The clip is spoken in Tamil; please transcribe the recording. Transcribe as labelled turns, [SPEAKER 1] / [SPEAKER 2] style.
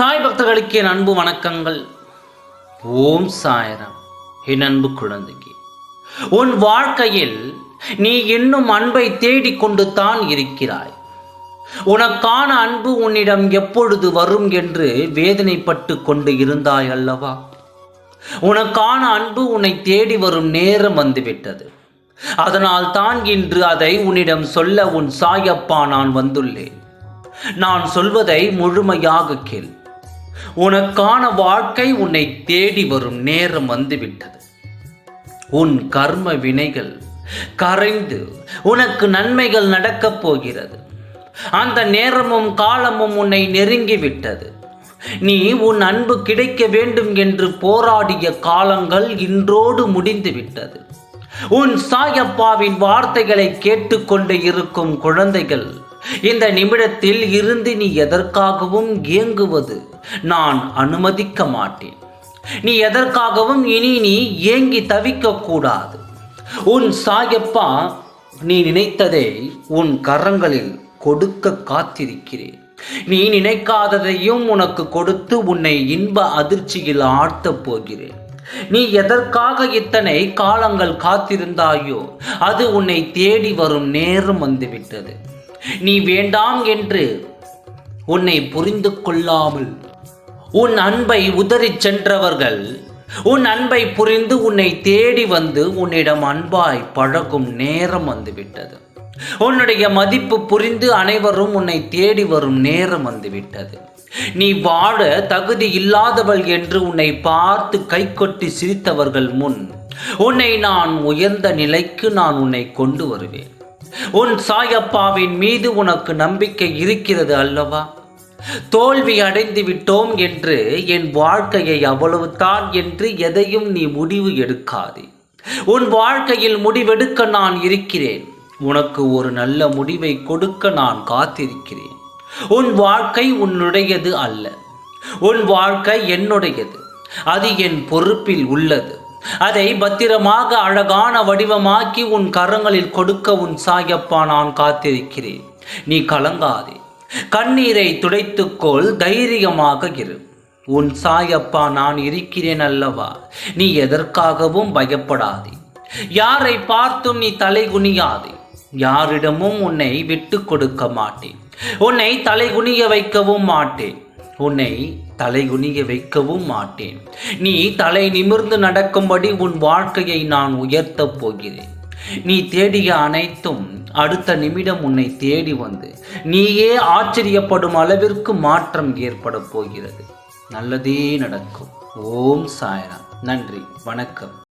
[SPEAKER 1] பக்தர்களுக்கு என் அன்பு வணக்கங்கள். ஓம் சாயராம். என் அன்பு குழந்தைக்கு உன் வாழ்க்கையில் நீ இன்னும் அன்பை தேடிக்கொண்டு தான் இருக்கிறாய். உனக்கான அன்பு உன்னிடம் எப்பொழுது வரும் என்று வேதனைப்பட்டு கொண்டு இருந்தாய் அல்லவா? உனக்கான அன்பு உன்னை தேடி வரும் நேரம் வந்துவிட்டது. அதனால் தான் இன்று அதை உன்னிடம் சொல்ல உன் சாயப்பா நான் வந்துள்ளேன். நான் சொல்வதை முழுமையாக கேள். உனக்கான வாழ்க்கை உன்னை தேடி வரும் நேரம் வந்துவிட்டது. உன் கர்ம வினைகள் கரைந்து உனக்கு நன்மைகள் நடக்கப் போகிறது. அந்த நேரமும் காலமும் உன்னை நெருங்கிவிட்டது. நீ உன் அன்பு கிடைக்க வேண்டும் என்று போராடிய காலங்கள் இன்றோடு முடிந்து விட்டது உன் சாயப்பாவின் வார்த்தைகளை கேட்டுக்கொண்டு இருக்கும் குழந்தைகள் இந்த நிமிடத்தில் இருந்து நீ எதற்காகவும் ஏங்குவது நான் அனுமதிக்க மாட்டேன். நீ எதற்காகவும் இனி நீ ஏங்கி தவிக்க கூடாது உன் சாயப்பா நீ நினைத்ததை உன் கரங்களில் கொடுக்க காத்திருக்கிறேன். நீ நினைக்காததையும் உனக்கு கொடுத்து உன்னை இன்ப அதிர்ச்சியில் ஆழ்த்தப் போகிறேன். நீ எதற்காக இத்தனை காலங்கள் காத்திருந்தாயோ அது உன்னை தேடி வரும் நேரம் வந்துவிட்டது. நீ வேண்டாம் என்று உன்னை புரிந்து கொள்ளாமல் உன் அன்பை உதறிச் சென்றவர்கள் உன் அன்பை புரிந்து உன்னை தேடி வந்து உன்னிடம் அன்பாய் பழகும் நேரம் வந்துவிட்டது. உன்னுடைய மதிப்பு புரிந்து அனைவரும் உன்னை தேடி வரும் நேரம் வந்துவிட்டது. நீ வாழ தகுதி இல்லாதவள் என்று உன்னை பார்த்து கைகொட்டி சிரித்தவர்கள் முன் உன்னை நான் உயர்ந்த நிலைக்கு நான் உன்னை கொண்டு வருவேன். உன் சாயப்பாவின் மீது உனக்கு நம்பிக்கை இருக்கிறது அல்லவா? தோல்வி அடைந்து விட்டோம் என்று என் வாழ்க்கையை அவ்வளவுதான் என்று எதையும் நீ முடிவு எடுக்காதே. உன் வாழ்க்கையில் முடிவெடுக்க நான் இருக்கிறேன். உனக்கு ஒரு நல்ல முடிவை கொடுக்க நான் காத்திருக்கிறேன். உன் வாழ்க்கை உன்னுடையது அல்ல. உன் வாழ்க்கை என்னுடையது. அது என் பொறுப்பில் உள்ளது. அதை பத்திரமாக அழகான வடிவமாக்கி உன் கரங்களில் கொடுக்க உன் சாயப்பா நான் காத்திருக்கிறேன். நீ கலங்காதே. கண்ணீரை துடைத்துக்கொள் தைரியமாக இரு. உன் சாயப்பா நான் இருக்கிறேன் அல்லவா? நீ எதற்காகவும் பயப்படாதே. யாரை பார்த்தும் நீ தலை குனியாதே யாரிடமும் உன்னை விட்டு கொடுக்க மாட்டேன். உன்னை தலைகுனிய வைக்கவும் மாட்டேன். உன்னை தலைகுனிய வைக்கவும் மாட்டேன். நீ தலை நிமிர்ந்து நடக்கும்படி உன் வாழ்க்கையை நான் உயர்த்தப் போகிறேன். நீ தேடிய அனைத்தும் அடுத்த நிமிடம் உன்னை தேடி வந்து நீயே ஆச்சரியப்படும் அளவிற்கு மாற்றம் ஏற்பட போகிறது. நல்லதே நடக்கும். ஓம் சாயராம். நன்றி. வணக்கம்.